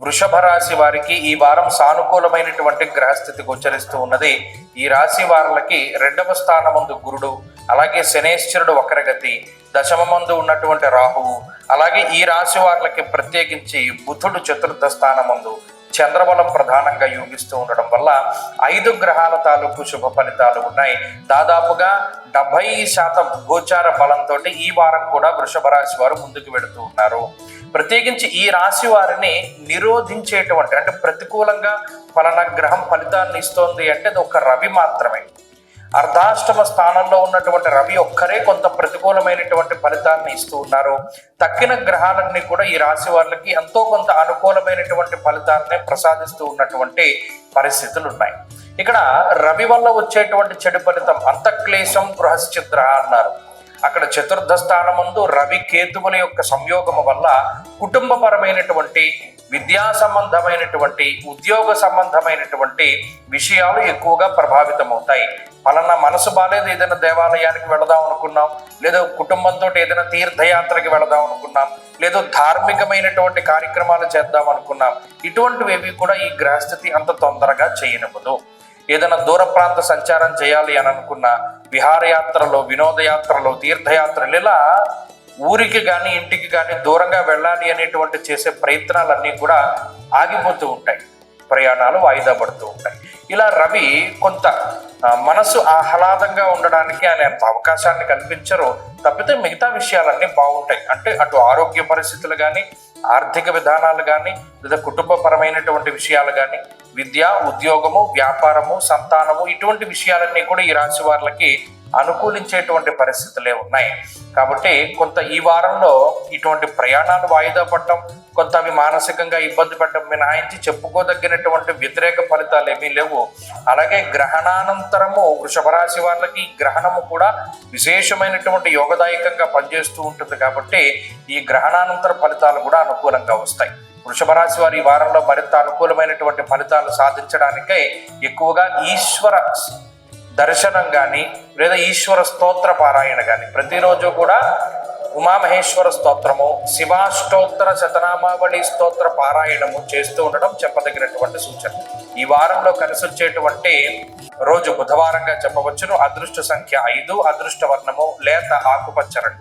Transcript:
వృషభ రాశి వారికి ఈ వారం సానుకూలమైనటువంటి గ్రహస్థితి గోచరిస్తూ ఉన్నది. ఈ రాశి వారులకి రెండవ స్థానమందు గురుడు అలాగే శనేశ్వరుడు వక్రగతి దశమమందు ఉన్నటువంటి రాహువు అలాగే ఈ రాశి వారులకి ప్రత్యేకించి బుధుడు చతుర్థ స్థానమందు చంద్రబలం ప్రధానంగా యోగిస్తూ ఉండడం వల్ల ఐదు గ్రహాల తాలూకు శుభ ఫలితాలు ఉన్నాయి. దాదాపుగా డెబ్బై శాతం గోచార బలంతో ఈ వారం కూడా వృషభ రాశి వారు ముందుకు వెళుతూ ఉన్నారు. ప్రత్యేకించి ఈ రాశి వారిని నిరోధించేటువంటి అంటే ప్రతికూలంగా ఫలానా గ్రహం ఫలితాన్ని ఇస్తోంది అంటే అది ఒక రవి మాత్రమే. అర్ధాష్టమ స్థానంలో ఉన్నటువంటి రవి ఒక్కరే కొంత ప్రతికూలమైనటువంటి ఫలితాన్ని ఇస్తూ ఉన్నారు. తక్కిన గ్రహాలన్నీ కూడా ఈ రాశి వాళ్ళకి ఎంతో కొంత అనుకూలమైనటువంటి ఫలితాన్ని ప్రసాదిస్తూ ఉన్నటువంటి పరిస్థితులు ఉన్నాయి ఇక్కడ రవి వల్ల వచ్చేటువంటి చెడు ఫలితం అంతఃక్లేశం బృహశ్చిద్ర అన్నారు. అక్కడ చతుర్థ స్థానమందు రవి కేతువుల యొక్క సంయోగము వల్ల కుటుంబపరమైనటువంటి విద్యా సంబంధమైనటువంటి ఉద్యోగ సంబంధమైనటువంటి విషయాలు ఎక్కువగా ప్రభావితమవుతాయి. పలానా మనసు బాలేదు ఏదైనా దేవాలయానికి వెళదాం అనుకున్నాం లేదా కుటుంబంతో ఏదైనా తీర్థయాత్రకి వెళదాం అనుకున్నాం లేదా ధార్మికమైనటువంటి కార్యక్రమాలు చేద్దాం అనుకున్నాం ఇటువంటివి కూడా ఈ గ్రహస్థితి అంత తొందరగా చేయనివ్వదు. ఏదైనా దూర ప్రాంత సంచారం చేయాలి అని అనుకున్న విహారయాత్రలో వినోదయాత్రలో తీర్థయాత్రలు ఇలా ఊరికి కానీ ఇంటికి కానీ దూరంగా వెళ్ళాలి అనేటువంటి చేసే ప్రయత్నాలన్నీ కూడా ఆగిపోతూ ఉంటాయి. ప్రయాణాలు వాయిదా పడుతూ ఉంటాయి. ఇలా రవి కొంత మనసు ఆహ్లాదంగా ఉండడానికి ఆయన అంత అవకాశాన్ని కల్పించరు. తప్పితే మిగతా విషయాలన్నీ బాగుంటాయి. అంటే అటు ఆరోగ్య పరిస్థితులు కానీ ఆర్థిక విధానాలు కానీ లేదా కుటుంబపరమైనటువంటి విషయాలు కానీ విద్య ఉద్యోగము వ్యాపారము సంతానము ఇటువంటి విషయాలన్నీ కూడా ఈ రాశి వారికి అనుకూలించేటువంటి పరిస్థితులే ఉన్నాయి. కాబట్టి కొంత ఈ వారంలో ఇటువంటి ప్రయాణాలు వాయిదా పడటం కొంత అవి మానసికంగా ఇబ్బంది పడడం మినహాయించి చెప్పుకోదగినటువంటి వ్యతిరేక ఫలితాలు ఏమీ లేవు. అలాగే గ్రహణానంతరము వృషభ రాశి వాళ్ళకి గ్రహణము కూడా విశేషమైనటువంటి యోగదాయకంగా పనిచేస్తూ ఉంటుంది కాబట్టి ఈ గ్రహణానంతర ఫలితాలు కూడా అనుకూలంగా వస్తాయి. వృషభ రాశి వారి ఈ వారంలో మరింత అనుకూలమైనటువంటి ఫలితాలు సాధించడానికై ఎక్కువగా ఈశ్వర దర్శనం కానీ లేదా ఈశ్వర స్తోత్ర పారాయణ కానీ ప్రతిరోజు కూడా ఉమామహేశ్వర స్తోత్రము శివాష్టోత్తర శతనామావళి స్తోత్ర పారాయణము చేస్తూ ఉండడం చెప్పదగినటువంటి సూచన. ఈ వారంలో కలిసి వచ్చేటువంటి రోజు బుధవారంగా చెప్పవచ్చును అదృష్ట సంఖ్య ఐదు అదృష్ట వర్ణము లేత ఆకుపచ్చ రంగు